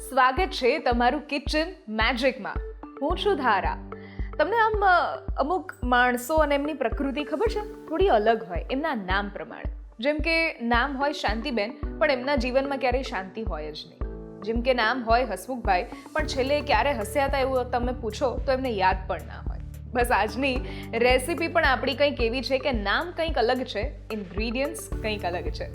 સ્વાગત છે તમારું કિચન મેજિકમાં હું છું ધારા. તમને આમ અમુક માણસો અને એમની પ્રકૃતિ ખબર છે? થોડી અલગ હોય, એમના નામ પ્રમાણે. જેમ કે નામ હોય શાંતિબેન, પણ એમના જીવનમાં ક્યારેય શાંતિ હોય જ નહીં. જેમ કે નામ હોય હસમુખભાઈ, પણ છેલ્લે ક્યારે હસ્યા હતા એવું તમે પૂછો તો એમને યાદ પણ ના હોય. બસ આજની રેસીપી પણ આપણી કંઈક એવી છે કે નામ કંઈક અલગ છે ઇન્ગ્રીડિયન્ટ્સ કંઈક અલગ છે.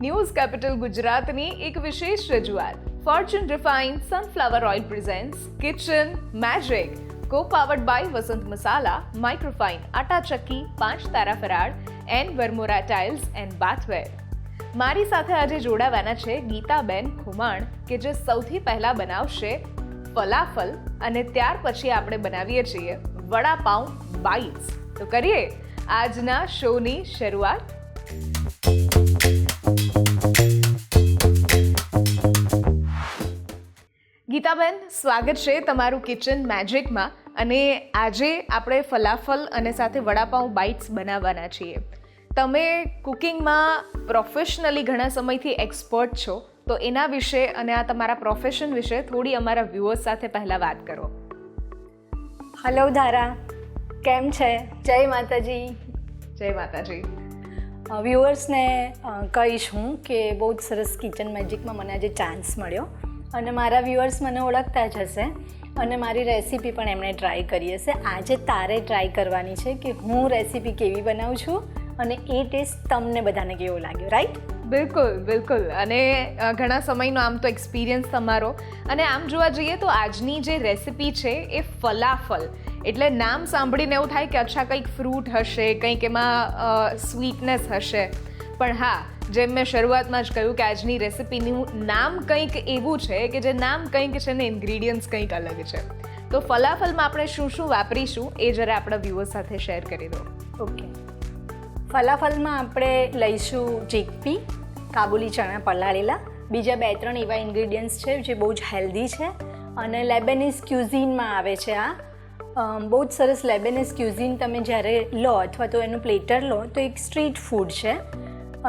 ન્યૂઝ કેપિટલ ગુજરાતની એક વિશેષ રજૂઆત. Fortune Refined sunflower oil presents kitchen Magic. Co powered by Vasant Masala microfine Atta Chakki Panch Tara Faral and Varmora tiles and Bathware. મારી સાથે આજે જોડાવાના છે ગીતાબેન ખુમાણ કે જે સૌથી પહેલા બનાવશે ફલાફલ અને ત્યાર પછી આપણે બનાવીએ છીએ વડાપાઉં બાઇટ્સ તો કરીએ આજના શોની શરૂઆત ગીતાબેન સ્વાગત છે તમારું કિચન મેજિકમાં અને આજે આપણે ફલાફલ અને સાથે વડાપાઉં બાઇટ્સ બનાવવાના છીએ. તમે કુકિંગમાં પ્રોફેશનલી ઘણા સમયથી એક્સપર્ટ છો તો એના વિશે અને આ તમારા પ્રોફેશન વિશે થોડી અમારા વ્યૂઅર્સ સાથે પહેલાં વાત કરો. હલો ધારા કેમ છે? જય માતાજી. જય માતાજી. વ્યુઅર્સને કહીશ હું કે બહુ જ સરસ કિચન મેજિકમાં મને આજે ચાન્સ મળ્યો. અને મારા વ્યુઅર્સ મને ઓળખતા જ હશે. અને મારી રેસીપી પણ એમણે ટ્રાય કરી હશે. આજે તારે ટ્રાય કરવાની છે કે હું રેસીપી કેવી બનાવું છું અને એ ટેસ્ટ તમને બધાને કેવો લાગ્યો રાઈટ બિલકુલ બિલકુલ. અને ઘણા સમયનો આમ તો એક્સપિરિયન્સ તમારો. અને આમ જોવા જઈએ તો આજની જે રેસિપી છે એ ફલાફલ. એટલે નામ સાંભળીને એવું થાય કે અચ્છા કંઈક ફ્રૂટ હશે, કંઈક એમાં સ્વીટનેસ હશે. પણ હા જેમ મેં શરૂઆતમાં જ કહ્યું કે આજની રેસિપીનું નામ કંઈક એવું છે કે જે નામ કંઈક છે ને ઇન્ગ્રીડિયન્ટ્સ કંઈક અલગ છે. તો ફલાફલમાં આપણે શું શું વાપરીશું એ જરા આપણા વ્યુઅર્સ સાથે શેર કરી દો. ઓકે. ફલાફલમાં આપણે લઈશું ચીકપી કાબુલી ચણા પલાળેલા. બીજા બે ત્રણ એવા ઇન્ગ્રીડિયન્ટ્સ છે જે બહુ જ હેલ્ધી છે અને લેબેનીઝ ક્યુઝિનમાં આવે છે આ. બહુ જ સરસ લેબેનીઝ ક્યુઝિન તમે જ્યારે લો અથવા તો એનું પ્લેટર લો તો એક સ્ટ્રીટ ફૂડ છે.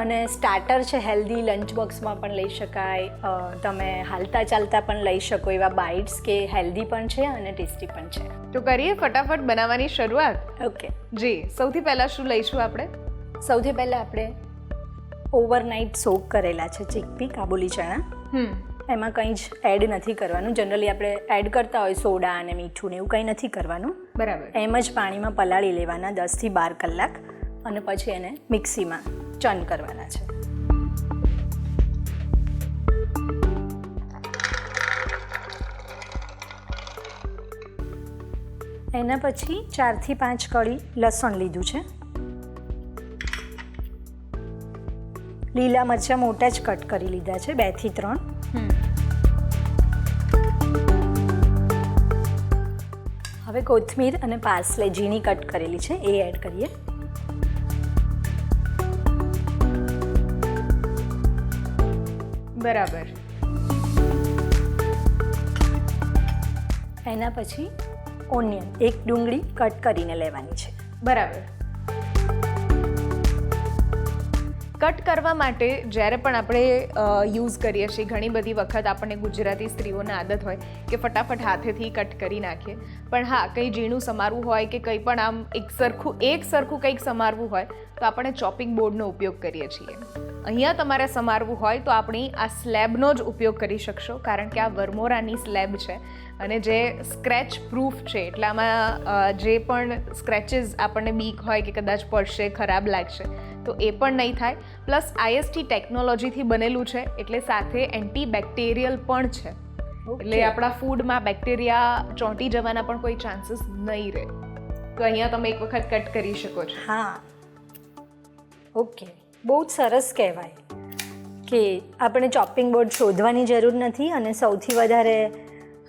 અને સ્ટાર્ટર છે હેલ્ધી લંચ બોક્સમાં પણ લઈ શકાય. તમે હાલતા ચાલતા પણ લઈ શકો એવા બાઇટ્સ કે હેલ્ધી પણ છે અને ટેસ્ટી પણ છે. તો કરીએ ફટાફટ બનાવવાની શરૂઆત? ઓકે. જી સૌથી પહેલાં શું લઈશું આપણે? સૌથી પહેલાં આપણે ઓવરનાઇટ સોક કરેલા છે ચીકપી કાબુલી ચણા. એમાં કંઈ જ એડ નથી કરવાનું. જનરલી આપણે એડ કરતા હોય સોડા અને મીઠું ને એવું કંઈ નથી કરવાનું. બરાબર. એમ જ પાણીમાં પલાળી લેવાના દસથી બાર કલાક. અને પછી એને મિક્સીમાં ચન કરવાના છે. એના પછી ચારથી પાંચ કળી લસણ લીધું છે. લીલા મરચાં મોટા જ કટ કરી લીધા છે બેથી ત્રણ હવે કોથમીર અને પાર્સલે ઝીણી કટ કરેલી છે એ એડ કરીએ. બરાબર. એના પછી ઓનિયન એક ડુંગળી કટ કરીને લેવાની છે. બરાબર. કટ કરવા માટે જ્યારે પણ આપણે યુઝ કરીએ છીએ, ઘણી બધી વખત આપણને ગુજરાતી સ્ત્રીઓને આદત હોય કે ફટાફટ હાથેથી કટ કરી નાખીએ. પણ હા, કંઈ ઝીણું સમારવું હોય કે કંઈ પણ આમ એક સરખું એક સરખું કંઈક સમારવું હોય, તો આપણે ચોપિંગ બોર્ડનો ઉપયોગ કરીએ છીએ. અહીંયા તમારે સમારવું હોય તો આપણી આ સ્લેબનો જ ઉપયોગ કરી શકશો, કારણ કે આ વરમોરાની સ્લેબ છે. અને જે સ્ક્રેચ પ્રૂફ છે એટલે આમાં જે પણ સ્ક્રેચીસ આપણને બીક હોય કે કદાચ પડશે, ખરાબ લાગશે તો એ પણ નહીં થાય. પ્લસ આઈએસટી ટેકનોલોજીથી બનેલું છે એટલે સાથે એન્ટી બેક્ટેરિયલ પણ છે. એટલે આપણા ફૂડમાં બેક્ટેરિયા ચોંટી જવાના પણ કોઈ ચાન્સીસ નહીં રહે. તો અહીંયા તમે એક વખત કટ કરી શકો છો. હા. ઓકે બહુ જ સરસ કહેવાય કે આપણે ચોપિંગ બોર્ડ શોધવાની જરૂર નથી અને સૌથી વધારે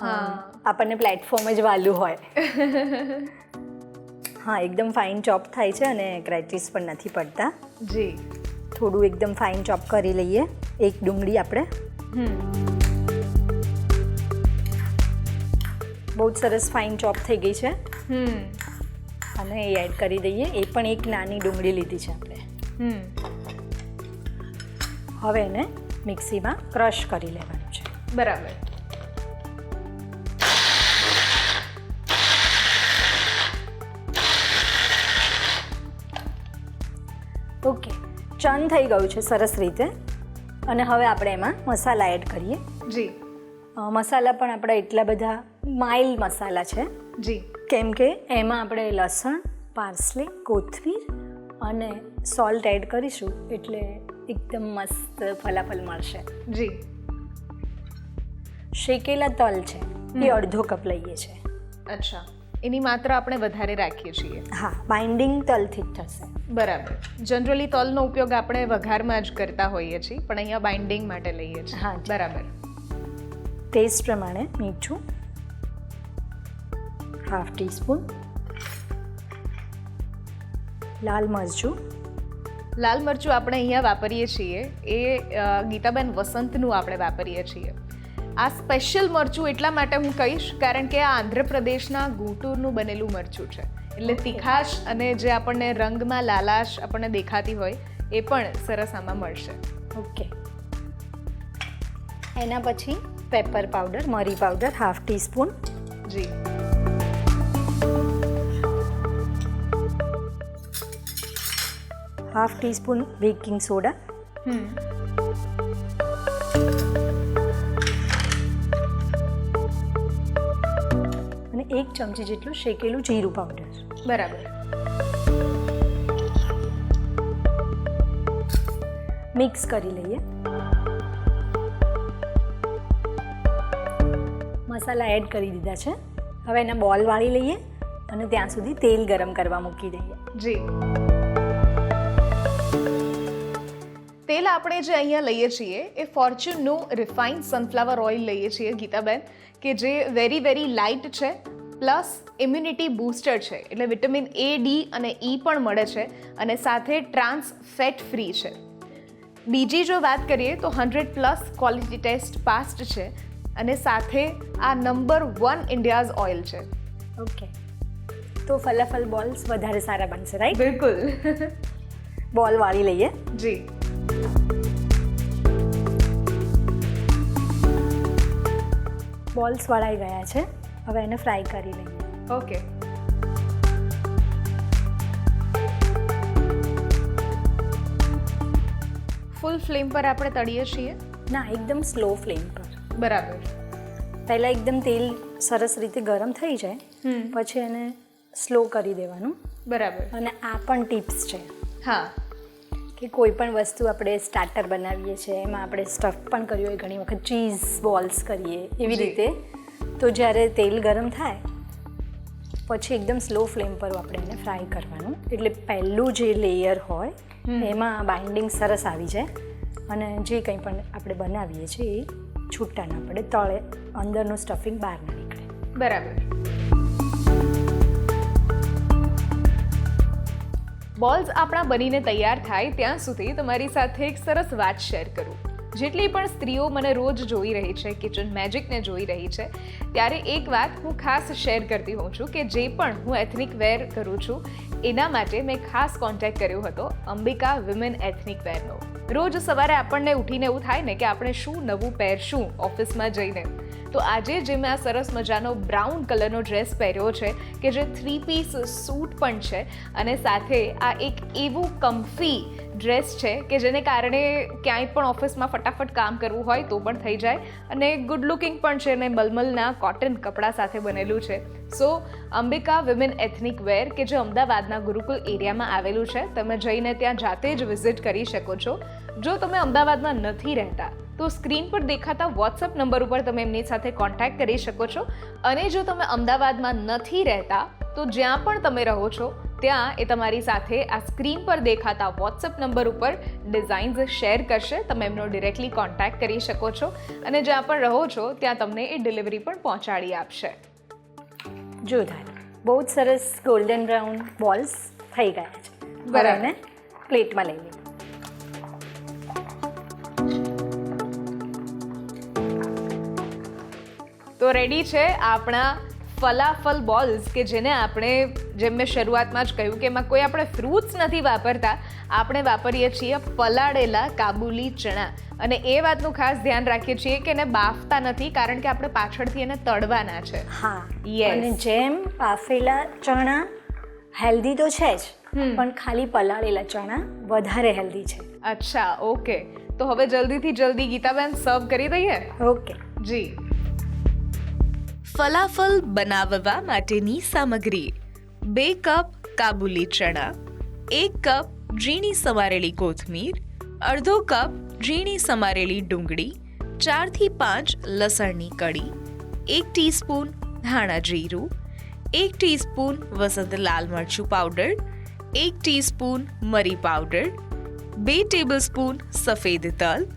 હા. આપણને પ્લેટફોર્મ જ વાલું હોય. હા એકદમ ફાઇન ચોપ થાય છે અને ક્રેચીસ પણ નથી પડતા. જી. થોડું એકદમ ફાઇન ચોપ કરી લઈએ. એક ડુંગળી આપણે. બહુ જ સરસ ફાઇન ચોપ થઈ ગઈ છે. હમ. અને એ એડ કરી દઈએ. એ પણ એક નાની ડુંગળી લીધી છે આપણે. હવે એને મિક્સીમાં ક્રશ કરી લેવાનું છે. બરાબર. ઓકે ચન થઈ ગયું છે સરસ રીતે. અને હવે આપણે એમાં મસાલા એડ કરીએ. જી. મસાલા પણ આપણા એટલા બધા માઇલ્ડ મસાલા છે. જી. કેમ કે એમાં આપણે લસણ પાર્સલી કોથમીર અને સોલ્ટ એડ કરીશું એટલે એકદમ મસ્ત ફલાફલ મળશે. જી. શેકેલા તલ છે એ અડધો કપ લઈએ છીએ. અચ્છા. એની માત્રા આપણે વધારે રાખીએ છીએ. હા બાઇન્ડિંગ તલથી જ થશે. બરાબર. જનરલી તલનો ઉપયોગ આપણે વઘારમાં જ કરતા હોઈએ છીએ પણ અહીંયા બાઇન્ડિંગ માટે લઈએ છીએ. હા બરાબર. ટેસ્ટ પ્રમાણે મીઠું હાફ ટીસ્પૂન લાલ મરચું. લાલ મરચું આપણે અહીંયા વાપરીએ છીએ. એ ગીતાબેન વસંતનું આપણે વાપરીએ છીએ. આ સ્પેશિયલ મરચું એટલા માટે હું કહીશ કારણ કે આ આંધ્રપ્રદેશના ગુંટૂરનું બનેલું મરચું છે. એટલે તીખાશ અને જે આપણને રંગમાં લાલાશ આપણને દેખાતી હોય એ પણ સરસ આમાં મળશે. ઓકે. એના પછી પેપર પાવડર મરી પાવડર હાફ ટીસ્પૂન. જી. Half teaspoon baking soda. હમ. ચમચી જેટલું શેકેલું જીરું પાવડર બરાબર. મિક્સ કરી લઈએ. મસાલા એડ કરી દીધા છે. હવે એના બોલ વાળી લઈએ અને ત્યાં સુધી તેલ ગરમ કરવા મૂકી દઈએ. જી. તેલ આપણે જે અહીંયા લઈએ છીએ એ ફોર્ચ્યુનનું રિફાઇન્ડ સનફ્લાવર ઓઇલ લઈએ છીએ ગીતાબેન કે જે વેરી વેરી લાઇટ છે પ્લસ ઇમ્યુનિટી બૂસ્ટર છે. એટલે વિટામિન એ ડી અને ઈ પણ મળે છે અને સાથે ટ્રાન્સ ફેટ ફ્રી છે. બીજી જો વાત કરીએ તો hundred plus quality test passed છે અને સાથે આ નંબર વન ઇન્ડિયાઝ ઓઇલ છે. ઓકે. તો ફલાફલ બોલ્સ વધારે સારા બનશે રાઈટ? બિલકુલ. બોલ વાળી લઈએ. જી. બોલ્સ વળાઈ ગયા છે. હવે એને ફ્રાય કરી લઈએ. ઓકે ફૂલ ફ્લેમ પર આપણે તળીએ છીએ? ના એકદમ સ્લો ફ્લેમ પર. બરાબર. પહેલાં એકદમ તેલ સરસ રીતે ગરમ થઈ જાય પછી એને સ્લો કરી દેવાનું. બરાબર. અને આ પણ ટિપ્સ છે. હા. કે કોઈ પણ વસ્તુ આપણે સ્ટાર્ટર બનાવીએ છીએ એમાં આપણે સ્ટફ પણ કર્યું હોય ઘણી વખત ચીઝ બોલ્સ કરીએ એવી રીતે તો જ્યારે તેલ ગરમ થાય પછી એકદમ સ્લો ફ્લેમ પર આપણે એને ફ્રાય કરવાનું. એટલે પહેલું જે લેયર હોય. એમાં બાઇન્ડિંગ સરસ આવી જાય. અને જે કંઈ પણ આપણે બનાવીએ છીએ એ છૂટા ના પડે તળે અંદરનું સ્ટફિંગ બહાર ના નીકળે. બરાબર. બોલ્સ આપણા બનીને તૈયાર થાય ત્યાં સુધી તમારી સાથે એક સરસ વાત શેર કરું. જેટલી પણ સ્ત્રીઓ મને રોજ જોઈ રહી છે કિચન મેજિકને જોઈ રહી છે, ત્યારે એક વાત હું ખાસ શેર કરતી હોઉં છું કે જે પણ હું એથનિક વેર કરું છું, એના માટે મેં ખાસ કોન્ટેક્ટ કર્યો હતો અંબિકા વિમેન એથનિક વેરનો રોજ સવારે આપણને ઉઠીને એવું થાય ને કે આપણે શું નવું પહેરશું ઓફિસમાં જઈને. તો આજે જે મેં આ સરસ મજાનો બ્રાઉન કલરનો ડ્રેસ પહેર્યો છે, કે જે થ્રી પીસ સૂટ પણ છે, અને સાથે આ એક એવું કમ્ફી ડ્રેસ છે, કે જેને કારણે ક્યાંય પણ ઓફિસમાં ફટાફટ કામ કરવું હોય તો પણ થઈ જાય. અને ગુડ લુકિંગ પણ છે અને મલમલના કોટન કપડાં સાથે બનેલું છે. So Ambika women ethnic wear કે જે અમદાવાદના ગુરુકુલ એરિયામાં આવેલું છે, તમે જઈને ત્યાં જાતે જ વિઝિટ કરી શકો છો. જો તમે અમદાવાદમાં નથી રહેતા, તો સ્ક્રીન પર દેખાતા વોટ્સઅપ નંબર ઉપર તમે એમની સાથે કોન્ટેક્ટ કરી શકો છો. અને જો તમે અમદાવાદમાં નથી રહેતા, તો જ્યાં પણ તમે રહો છો ત્યાં એ તમારી સાથે આ સ્ક્રીન પર દેખાતા વોટ્સઅપ નંબર ઉપર ડિઝાઇન્સ શેર કરશે. તમે એમનો ડિરેક્ટલી કોન્ટેક્ટ કરી શકો છો અને જ્યાં પણ રહો છો ત્યાં તમને એ ડિલિવરી પણ પહોંચાડી આપશે. જો બહુ જ સરસ ગોલ્ડન બ્રાઉન બોલ્સ થઈ ગયા છે. બરાબર. પ્લેટમાં લઈ લઈએ. તો રેડી છે આપણા ફલાફલ બોલ્સ કે જેને આપણે જેમ મેં શરૂઆતમાં જ કહ્યું કે એમાં કોઈ આપણે ફ્રૂટ્સ નથી વાપરતા આપણે વાપરીએ છીએ પલાળેલા કાબુલી ચણા. અને એ વાતનું ખાસ ધ્યાન રાખીએ છીએ કે એને બાફતા નથી કારણ કે આપણે પાછળથી એને તળવાના છે. હા. અને જેમ બાફેલા ચણા હેલ્ધી તો છે જ. પણ ખાલી પલાળેલા ચણા વધારે હેલ્ધી છે. અચ્છા ઓકે તો હવે જલ્દીથી જલ્દી ગીતાબેન સર્વ કરી દઈએ? ઓકે જી. ફલાફલ બનાવવા માટેની સામગ્રી. બે કપ કાબુલી ચણા, એક કપ ઝીણી સમારેલી કોથમીર, અડધો કપ ઝીણી સમારેલી ડુંગળી, ચારથી પાંચ લસણની કડી એક ટીસ્પૂન ધાણા જીરું, એક ટીસ્પૂન વસંત લાલ મરચું પાવડર, એક ટીસ્પૂન મરી પાવડર, બે ટેબલસ્પૂન સફેદ તલ,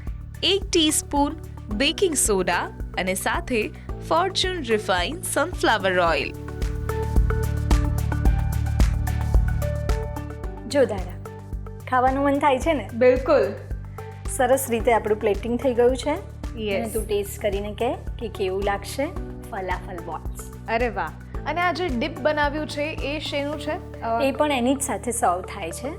એક ટીસ્પૂન બેકિંગ સોડા અને સાથે ફોર્ચ્યુન રિફાઇન સનફ્લાવર ઓઇલ જો દાદા ખાવાનું મન થાય છે ને? બિલકુલ. સરસ રીતે આપણું પ્લેટિંગ થઈ ગયું છે. અને તું ટેસ્ટ કરીને કહે કે કેવું લાગશે ફલાફલ બોલ્સ અરે વાહ. અને આ જે ડીપ બનાવ્યું છે એ શેનું છે? એ પણ એની જ સાથે સર્વ થાય છે.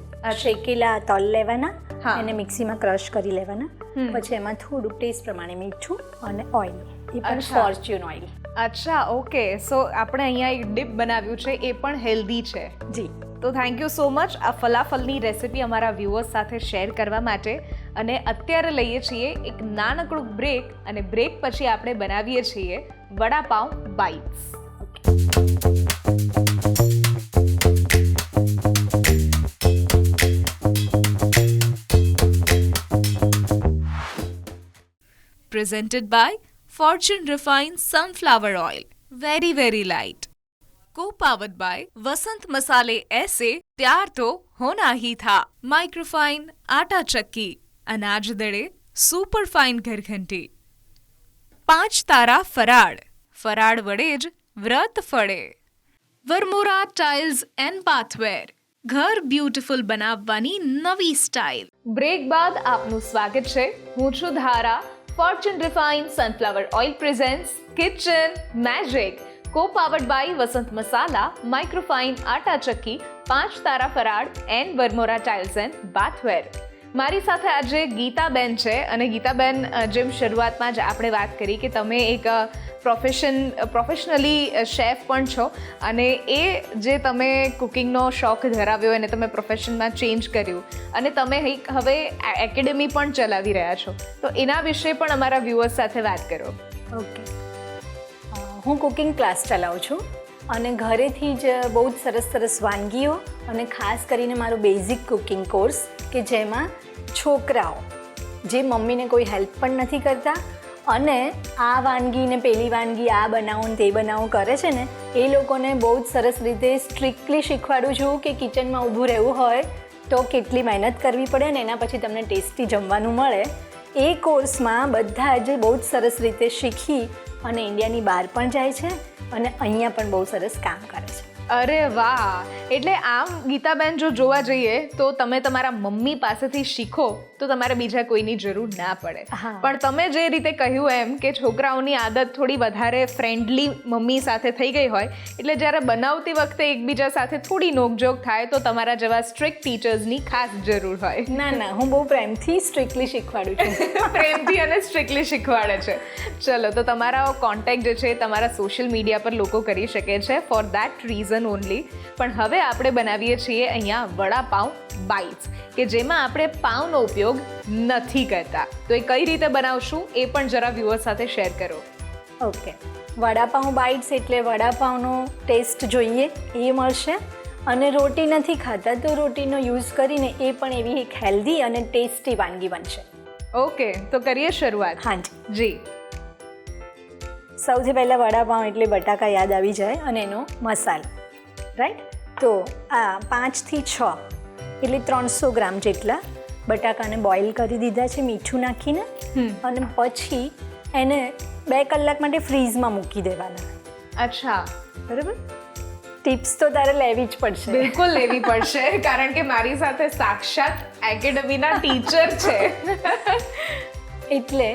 શેકેલા તલ લેવાના હા. એને મિક્સીમાં ક્રશ કરી લેવાના. પછી એમાં થોડું ટેસ્ટ પ્રમાણે મીઠું અને ઓઇલ એ પણ. ફોર્ચ્યુન ઓઇલ અચ્છા ઓકે. સો આપણે અહીંયા એક ડીપ બનાવ્યું છે એ પણ હેલ્ધી છે. જી. તો થેન્ક યુ સો મચ આ ફલાફલની રેસિપી અમારા વ્યુઅર્સ સાથે શેર કરવા માટે અને અત્યારે લઈએ છીએ એક નાનકડું બ્રેક અને બ્રેક પછી આપણે બનાવીએ છીએ vada pav bites presented by Fortune Refined Sunflower Oil. Very, very light. Co-powered by वसंत मसाले ऐसे प्यार तो होना ही था माइक्रोफाइन आटा चक्की अनाज दड़े સુપર ફાઇન ઘરઘંટી પાંચ તારા ફરાળ ફરાળ વડે જ વ્રત ફળે વરમોરા ટાઇલ્સ એન્ડ બાથવેર ઘર બ્યુટીફુલ બનાવવાની નવી સ્ટાઇલ બ્રેક બાદ આપનું સ્વાગત છે હું છું ધારા refine sunflower oil presents kitchen magic co powered by Vasant Masala microfine atta Chakki Panch Tara Faral and Varmora tiles and bathware મારી સાથે આજે ગીતાબેન છે અને ગીતાબેન જેમ શરૂઆતમાં જ આપણે વાત કરી કે તમે એક પ્રોફેશન પ્રોફેશનલી શેફ પણ છો અને એ જે તમે કુકિંગનો શોખ ધરાવ્યો એને તમે પ્રોફેશનમાં ચેન્જ કર્યું અને તમે હવે એકેડેમી પણ ચલાવી રહ્યા છો. તો એના વિશે પણ અમારા વ્યુઅર્સ સાથે વાત કરો. ઓકે. હું કુકિંગ ક્લાસ ચલાવું છું અને ઘરેથી જ બહુ જ સરસ સરસ વાનગીઓ અને ખાસ કરીને મારો બેઝિક કુકિંગ કોર્સ કે જેમાં છોકરાઓ, જે મમ્મીને કોઈ હેલ્પ પણ નથી કરતા અને આ વાનગી ને પેલી વાનગી, આ બનાવો ને તે બનાવો કરે છે ને, એ લોકોને બહુ જ સરસ રીતે સ્ટ્રિક્ટલી શીખવાડું છું કે કિચનમાં ઊભું રહેવું હોય તો કેટલી મહેનત કરવી પડે ને એના પછી તમને ટેસ્ટી જમવાનું મળે. એ કોર્સમાં બધા જ બહુ જ સરસ રીતે શીખી અને ઇન્ડિયાની બહાર પણ જાય છે અને અહીંયા પણ બહુ સરસ કામ કરે છે. અરે વાહ. એટલે આમ ગીતાબેન જો જોવા જઈએ તો તમે તમારા મમ્મી પાસેથી શીખો તો તમારે બીજા કોઈની જરૂર ના પડે. પણ તમે જે રીતે કહ્યું એમ કે છોકરાઓની આદત થોડી વધારે ફ્રેન્ડલી મમ્મી સાથે થઈ ગઈ હોય એટલે જ્યારે બનાવતી વખતે એકબીજા સાથે થોડી નોકઝોક થાય તો તમારા જેવા સ્ટ્રિક્ટ ટીચર્સની ખાસ જરૂર હોય. ના ના હું બહુ પ્રેમથી સ્ટ્રિક્ટલી શીખવાડું છું. પ્રેમથી અને સ્ટ્રિક્ટલી શીખવાડે છે. ચલો તો તમારા કોન્ટેક્ટ જે છે એ તમારા સોશિયલ મીડિયા પર લોકો કરી શકે છે ફોર દેટ રીઝન ઓનલી પણ હવે આપણે બનાવીએ છીએ અહીંયા વડાપાઉં બાઇટ્સ કે જેમાં આપણે પાઉંનો ઉપયોગ નથી કરતા. તો એ કઈ રીતે બનાવશું એ પણ જરા વ્યુઅર સાથે શેર કરો. ઓકે વડાપાઉં બાઇટ્સ એટલે વડાપાઉંનો ટેસ્ટ જોઈએ એ મળશે. અને રોટી નથી ખાતા તો રોટીનો યુઝ કરીને એ પણ એવી એક હેલ્ધી અને ટેસ્ટી વાનગી બનશે. ઓકે તો કરીએ શરૂઆત. હાજી જી. સૌથી પહેલાં વડાપાઉં એટલે બટાકા યાદ આવી જાય અને એનો મસાલો. રાઈટ તો આ પાંચથી છ એટલે ત્રણસો ગ્રામ જેટલા બટાકાને બોઇલ કરી દીધા છે મીઠું નાખીને અને પછી એને બે કલાક માટે ફ્રીઝમાં મૂકી દેવાના. અચ્છા. બરાબર? ટિપ્સ તો તારે લેવી જ પડશે. બિલકુલ લેવી પડશે કારણ કે મારી સાથે સાક્ષાત એકેડમીના ટીચર છે. એટલે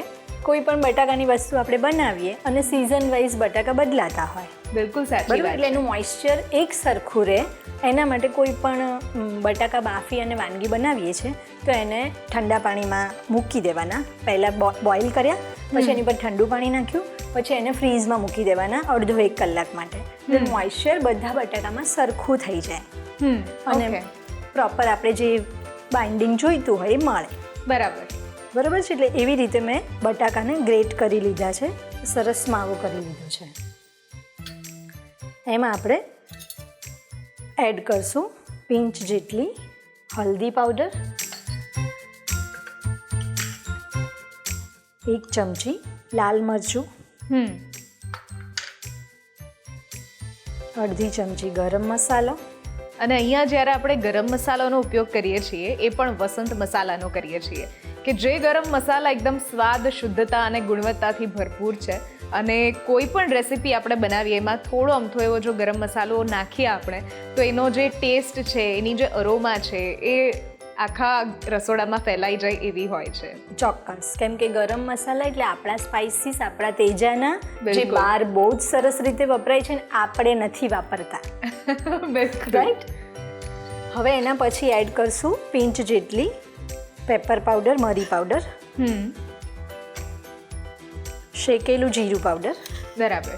કોઈ પણ બટાકાની વસ્તુ આપણે બનાવીએ અને સિઝન વાઇઝ બટાકા બદલાતા હોય. બિલકુલ સાચી બરાબર? વાત. એટલે એનું મોઇશ્ચર એક સરખું રહે. એના માટે કોઈ પણ બટાકા બાફી અને વાનગી બનાવીએ છીએ તો એને ઠંડા પાણીમાં મૂકી દેવાના. પહેલાં બોઇલ કર્યા પછી એની પર ઠંડુ પાણી નાખ્યું પછી એને ફ્રીઝમાં મૂકી દેવાના અડધો એક કલાક માટે. તો મોઇશ્ચર બધા બટાકામાં સરખું થઈ જાય. અને પ્રોપર આપણે જે બાઇન્ડિંગ જોઈતું હોય એ મળે. બરાબર. બરાબર છે? એટલે એવી રીતે મેં બટાકાને ગ્રેટ કરી લીધા છે. સરસ માવો કરી લીધો છે. એમાં આપણે એડ કરશું પિંચ જેટલી હલ્દી પાવડર એક ચમચી લાલ મરચું હમ. અડધી ચમચી ગરમ મસાલો અને અહીંયા જ્યારે આપણે ગરમ મસાલાનો ઉપયોગ કરીએ છીએ, એ પણ વસંત મસાલાનો કરીએ છીએ. કે જે ગરમ મસાલા એકદમ સ્વાદ, શુદ્ધતા અને ગુણવત્તાથી ભરપૂર છે, અને કોઈ પણ રેસીપી આપણે બનાવીએ, એમાં થોડો અમથો એવો જો ગરમ મસાલો નાખીએ આપણે, તો એનો જે ટેસ્ટ છે, એની જે અરોમા છે, એ આખા રસોડામાં ફેલાઈ જાય એવી હોય છે. ચોક્કસ. કેમ કે ગરમ મસાલા એટલે આપણા સ્પાઇસીસ આપણા તેજાના જે બહાર બહુ જ સરસ રીતે વપરાય છે ને આપણે નથી વાપરતા. રાઈટ હવે એના પછી એડ કરશું પિંચ જેટલી પેપર પાવડર મરી પાવડર હમ. શેકેલું જીરું પાવડર બરાબર.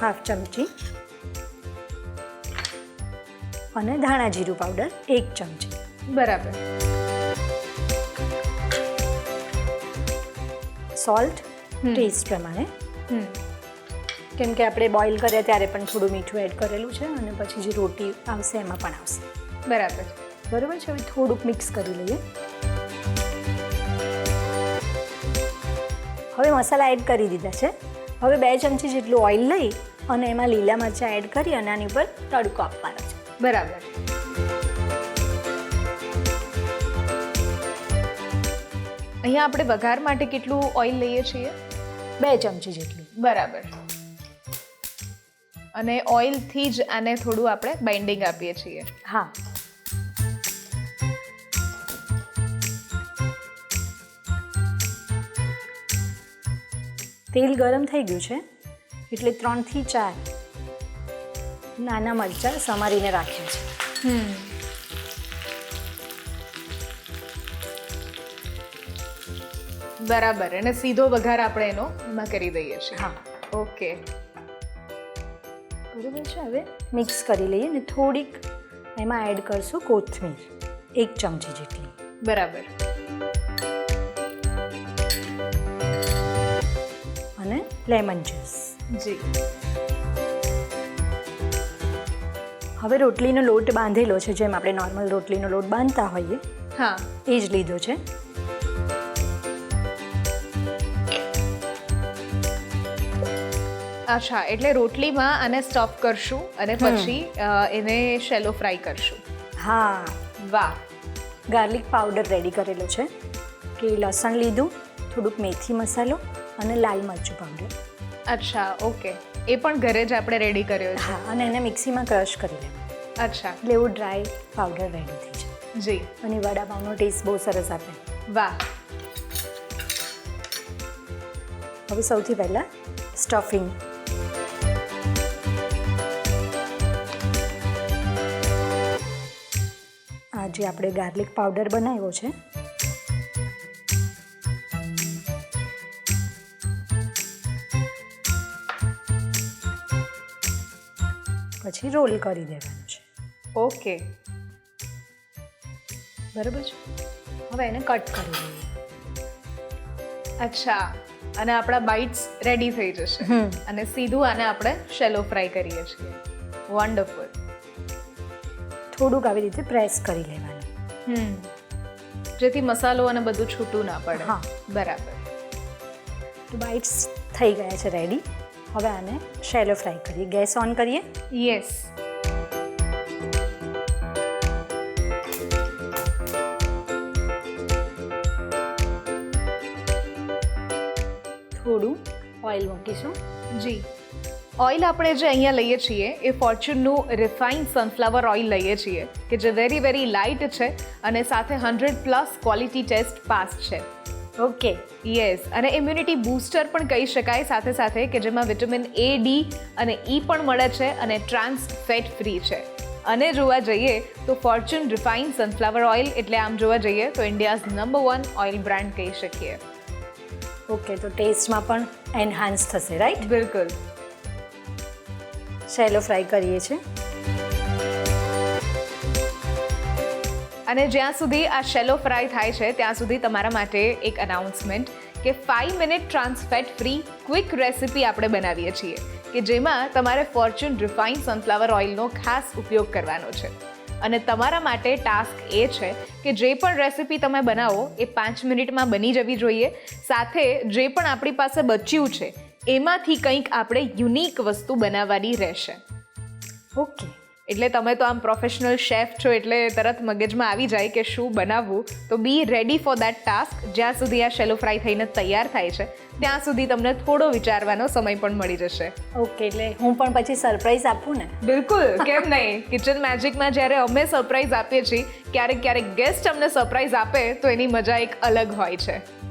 હાફ ચમચી અને ધાણા જીરું પાવડર એક ચમચી. બરાબર. સોલ્ટ ટેસ્ટ પ્રમાણે. હમ. કેમ કે આપણે બોઇલ કર્યા ત્યારે પણ થોડું મીઠું એડ કરેલું છે અને પછી જે રોટી આવશે એમાં પણ આવશે. બરાબર. બરાબર છે? હવે થોડુંક મિક્સ કરી લઈએ. હવે મસાલા એડ કરી દીધા છે. હવે બે ચમચી જેટલું ઓઇલ લઈ અને એમાં લીલા મરચાં એડ કરી અને આની ઉપર તડકો આપવાનો છે. બરાબર. અહીંયા આપણે વઘાર માટે કેટલું ઓઇલ લઈએ છીએ? બે ચમચી જેટલું. બરાબર. અને ઓઇલથી જ આને થોડું આપણે બાઇન્ડિંગ આપીએ છીએ. હા. તેલ ગરમ થઈ ગયું છે એટલે ત્રણથી ચાર નાના મરચાં સમારીને રાખ્યા છે. હમ. બરાબર અને સીધો વઘાર આપણે એનો એમાં કરી દઈએ છીએ. હા. ઓકે. બરાબર છે હવે મિક્સ કરી લઈએ ને થોડીક એમાં એડ કરશું કોથમીર એક ચમચી જેટલી. બરાબર. અને લેમન જ્યુસ જી. હવે રોટલીનો લોટ બાંધેલો છે જેમ આપણે નોર્મલ રોટલીનો લોટ બાંધતા હોઈએ હા. એ જ લીધો છે. અચ્છા એટલે રોટલીમાં આને સ્ટફ કરશું અને પછી એને શેલો ફ્રાય કરશું. હા. વાહ. ગાર્લિક પાવડર રેડી કરેલો છે. કે લસણ લીધું થોડુંક મેથી મસાલો અને લાલ મરચું પાવડર અચ્છા ઓકે. એ પણ ઘરે જ આપણે રેડી કર્યો છે. હા અને એને મિક્સીમાં ક્રશ કરી લેવાનું. અચ્છા. એટલે એવું ડ્રાય પાવડર રેડી થઈ જાય. જી. અને વડાપાવનો ટેસ્ટ બહુ સરસ આપે. વાહ. હવે સૌથી પહેલાં સ્ટફિંગ જે આપણે ગાર્લિક પાવડર બનાવ્યો છે. પછી રોલ કરી દેવાનું છે. ઓકે. બરાબર છે? હવે એને કટ કરી દઈએ. અચ્છા. અને આપણા બાઇટ્સ રેડી થઈ જશે. અને સીધું આને આપણે શેલો ફ્રાય કરીએ છીએ. વન્ડરફુલ થોડુંક આવી રીતે પ્રેસ કરી લેવાનું. જેથી મસાલો અને બધું છૂટું ના પડે. હા. બરાબર. બાઇટ્સ થઈ ગયા છે રેડી. હવે આને શેલો ફ્રાય કરીએ. ગેસ ઓન કરીએ? યસ થોડું ઓઇલ મૂકીશું. જી. ઓઇલ આપણે જે અહીંયા લઈએ છીએ એ ફોર્ચ્યુનનું રિફાઇન્ડ સનફ્લાવર ઓઇલ લઈએ છીએ કે જે વેરી વેરી લાઇટ છે અને સાથે hundred plus quality test pass છે. ઓકે યસ અને ઇમ્યુનિટી બૂસ્ટર પણ કહી શકાય સાથે સાથે કે જેમાં વિટામિન એ ડી અને ઈ પણ મળે છે અને ટ્રાન્સ ફેટ ફ્રી છે. અને જોવા જઈએ તો ફોર્ચ્યુન રિફાઇન્ડ સનફ્લાવર ઓઇલ એટલે આમ જોવા જઈએ તો India's number one oil brand કહી શકીએ. ઓકે તો ટેસ્ટમાં પણ એન્હાન્સ થશે રાઈટ બિલકુલ. શેલો ફ્રાય કરીએ છીએ. અને જ્યાં સુધી આ શેલો ફ્રાય થાય છે, ત્યાં સુધી તમારા માટે એક અનાઉન્સમેન્ટ કે five minute trans fat free quick recipe આપણે બનાવીએ છીએ, કે જેમાં તમારે ફોર્ચ્યુન રિફાઇન્ડ સનફ્લાવર ઓઇલનો ખાસ ઉપયોગ કરવાનો છે. અને તમારા માટે ટાસ્ક એ છે કે જે પણ રેસિપી તમે બનાવો, એ પાંચ મિનિટમાં બની જવી જોઈએ. સાથે જે પણ આપણી પાસે બચ્યું છે એમાંથી કંઈક આપણે યુનિક વસ્તુ બનાવવાની રહેશે. ઓકે. એટલે તમે તો આમ પ્રોફેશનલ શેફ છો એટલે તરત મગજમાં આવી જાય કે શું બનાવવું. તો be ready for that task જ્યાં સુધી આ શેલો ફ્રાય થઈને તૈયાર થાય છે ત્યાં સુધી તમને થોડો વિચારવાનો સમય પણ મળી જશે. ઓકે એટલે હું પણ પછી સરપ્રાઈઝ આપું ને? બિલકુલ કેમ નહીં? કિચન મેજિકમાં જ્યારે અમે સરપ્રાઈઝ આપીએ છીએ ક્યારેક ક્યારેક ગેસ્ટ અમને સરપ્રાઈઝ આપે તો એની મજા એક અલગ હોય છે.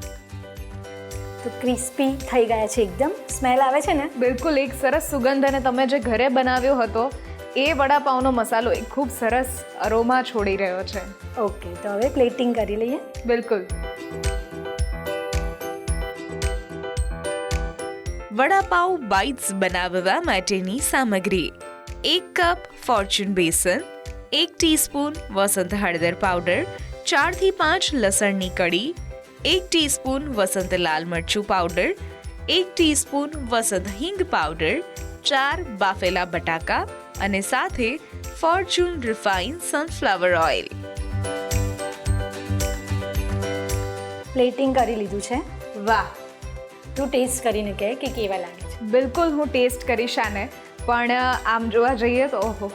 તો ક્રિસ્પી થઈ ગયા છે એકદમ. સ્મેલ આવે છે ને? બિલકુલ એક સરસ સુગંધ અને તમે જે ઘરે બનાવ્યો હતો એ વડાપાઉંનો મસાલો એક ખૂબ સરસ અરોમા છોડી રહ્યો છે. ઓકે તો હવે પ્લેટિંગ કરી લઈએ. બિલકુલ. વડાપાઉં બાઇટ્સ બનાવવા માટેની સામગ્રી. એક કપ ફોર્ચ્યુન બેસન એક ટીસ્પૂન વસંત હળદર પાવડર ચારથી પાંચ લસણની કડી એક ટીસ્પૂન વસંત લાલ મરચું પાવડર એક ટીસ્પૂન વસંત હિંગ પાવડર ચાર બાફેલા બટાકા અને સાથે Fortune refine sunflower oil plating કરી લીધું છે વાહ તું ટેસ્ટ કરીને કહે કે કેવા લાગે છે બિલકુલ હું ટેસ્ટ કરીશ આને પણ આમ જોવા જઈએ તો ઓહો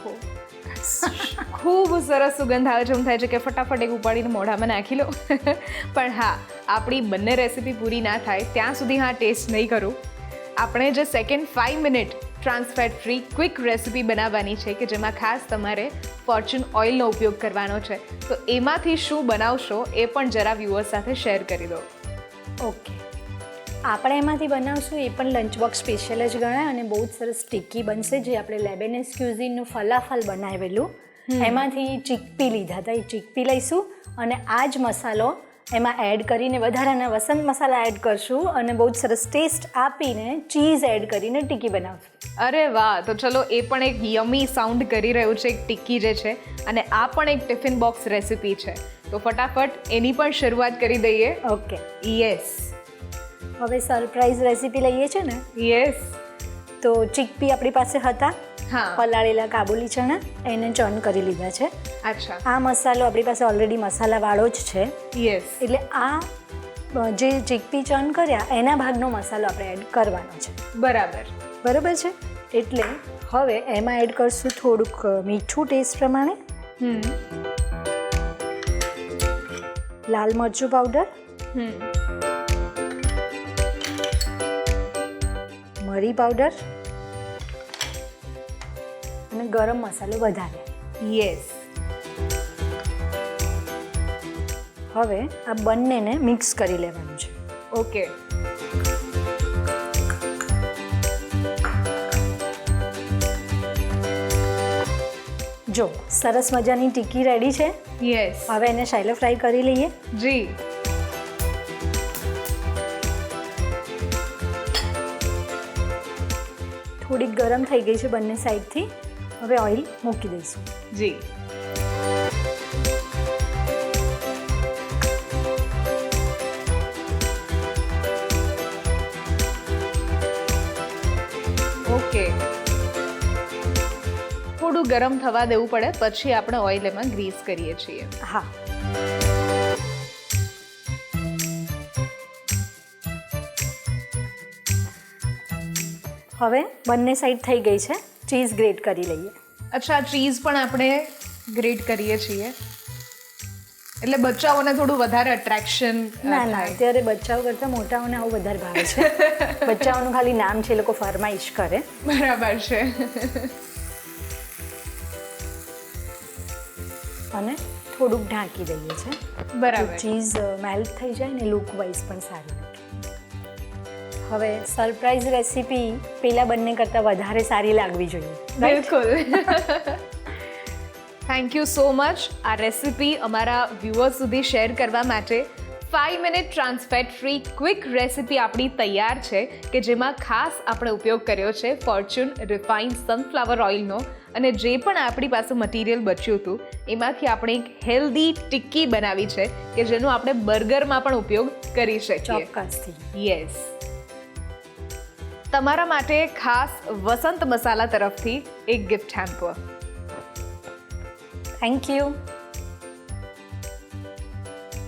ખૂબ સરસ સુગંધ આવે છે. એમ થાય છે કે ફટાફટ એક ઉપાડીને મોઢામાં નાખી લો. પણ હા, આપણી બંને રેસીપી પૂરી ના થાય, ત્યાં સુધી હા ટેસ્ટ નહીં કરું. આપણે જે second five minute trans fat free quick recipe બનાવવાની છે કે જેમાં ખાસ તમારે ફોર્ચ્યુન ઓઇલનો ઉપયોગ કરવાનો છે. તો એમાંથી શું બનાવશો એ પણ જરા વ્યૂઅર્સ સાથે શેર કરી દો. ઓકે આપણે એમાંથી બનાવશું એ પણ લંચ બોક્સ સ્પેશિયલ જ ગણાય અને બહુ જ સરસ સ્ટીકી બનશે જે આપણે લેબેનેસ ક્યુઝિનનું ફલાફલ બનાવેલું. એમાંથી ચીકપી લીધા હતા એ ચીકપી લઈશું અને આ જ મસાલો એમાં એડ કરીને વધારાના વસંત મસાલા એડ કરશું અને બહુ જ સરસ ટેસ્ટ આપીને ચીઝ એડ કરીને ટીકી બનાવશું. અરે વાહ તો ચલો એ પણ એક યમી સાઉન્ડ કરી રહ્યું છે એક ટીકી જે છે અને આ પણ એક ટિફિન બોક્સ રેસિપી છે. તો ફટાફટ એની પણ શરૂઆત કરી દઈએ. ઓકે યસ હવે સરપ્રાઈઝ રેસીપી લઈએ છે ને? યસ તો ચીકપી આપણી પાસે હતા. પલાળેલા કાબુલી ચણા એને ચર્ન કરી લીધા છે. અચ્છા. આ મસાલો આપણી પાસે ઓલરેડી મસાલાવાળો જ છે. યસ એટલે આ જે ચીકપી ચર્ન કર્યા એના ભાગનો મસાલો આપણે એડ કરવાનો છે. બરાબર. બરાબર છે? એટલે હવે એમાં એડ કરશું થોડુંક મીઠું ટેસ્ટ પ્રમાણે. હમ. લાલ મરચું પાવડર મરી પાવડર અને ગરમ મસાલો વધારે. યસ હવે આ બંનેને મિક્સ કરી લેવાનું છે. ઓકે જો સરસ મજાની ટીકી રેડી છે. યસ હવે એને શાઇલો ફ્રાય કરી લઈએ. જી. થોડીક ગરમ થઈ ગઈ છે બંને સાઈડથી હવે ઓઇલ મૂકી દઈશું. જી. ઓકે. થોડું ગરમ થવા દેવું પડે પછી આપણે ઓઇલ એમાં ગ્રીસ કરીએ છીએ. હા. હવે બંને સાઈડ થઈ ગઈ છે. ચીઝ ગ્રેટ કરી લઈએ. અચ્છા ચીઝ પણ આપણે ગ્રેટ કરીએ છીએ. એટલે બચ્ચાઓને થોડું વધારે અટ્રેક્શન ના ના અત્યારે બચ્ચાઓ કરતાં મોટાઓને આવું વધારે ભાવે છે. બચ્ચાઓનું ખાલી નામ છે એ લોકો ફરમાઈશ કરે. બરાબર છે. અને થોડુંક ઢાંકી દઈએ છે. બરાબર. ચીઝ મેલ્ટ થઈ જાય ને લુક વાઇઝ પણ સારી. હવે સરપ્રાઈઝ રેસીપી પેલા બંને કરતાં વધારે સારી લાગવી જોઈએ. બિલકુલ. થેન્ક યુ સો મચ આ રેસિપી અમારા વ્યુઅર્સ સુધી શેર કરવા માટે five minute trans fat free quick recipe આપણી તૈયાર છે કે જેમાં ખાસ આપણે ઉપયોગ કર્યો છે ફોર્ચ્યુન રિફાઇન્ડ સનફ્લાવર ઓઇલનો અને જે પણ આપણી પાસે મટીરિયલ બચ્યું હતું એમાંથી આપણે એક હેલ્ધી ટિક્કી બનાવી છે કે જેનો આપણે બર્ગરમાં પણ ઉપયોગ કરી શકીએ. ચોક્કસથી. યસ તમારા માટે ખાસ વસંત મસાલા તરફથી એક ગિફ્ટ હેમ્પર થેન્ક યુ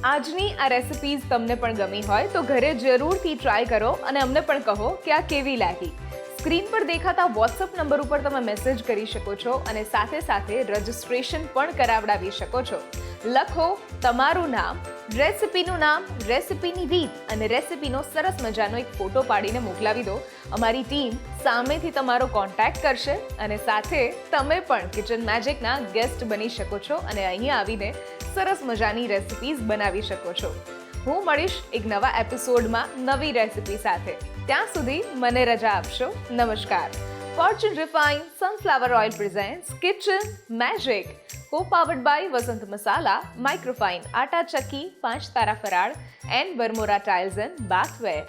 આજની આ રેસિપીઝ તમને પણ ગમી હોય તો ઘરે જરૂરથી ટ્રાય કરો અને અમને પણ કહો કે આ કેવી લાગી. સ્ક્રીન પર દેખાતા વોટ્સઅપ નંબર ઉપર તમે મેસેજ કરી શકો છો અને સાથે સાથે રજિસ્ટ્રેશન પણ કરાવડાવી શકો છો. લખો તમારું નામ, રેસિપીનું નામ, રેસિપીની રીત અને રેસિપીનો સરસ મજાનો એક ફોટો પાડીને મોકલાવી દો. અમારી ટીમ સામેથી તમારો કોન્ટેક્ટ કરશે અને સાથે તમે પણ કિચન મેજિકના ગેસ્ટ બની શકો છો અને અહીંયા આવીને સરસ મજાની રેસિપીઝ બનાવી શકો છો. હું મળીશ એક નવા એપિસોડમાં નવી રેસિપી સાથે. ત્યાં સુધી મને રજા આપશો. નમસ્કાર. Fortune Refined Sunflower Oil presents Kitchen Magic. Co-powered by Vasant Masala, Microfine, Atta Chakki, Panch Tara Farad and Bermora Tiles and Bathware.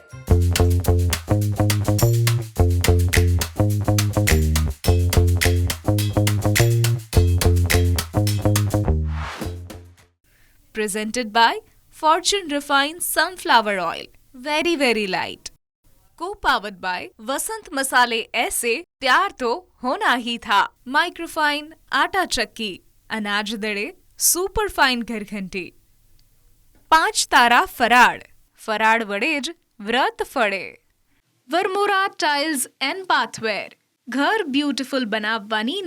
Presented by Fortune Refined Sunflower Oil. Very, very light. Co-powered by Vasant Masale ऐसे प्यार तो होना ही था microfine आटा चक्की अनाज दड़े super fine ઘરઘંટી પાંચ તારા ફરાળ ફરાળ વડે જ વ્રત ફળે વરમોરા ટાઇલ્સ એન્ડ બાથવેર ઘર બ્યુટીફુલ બનાવવાની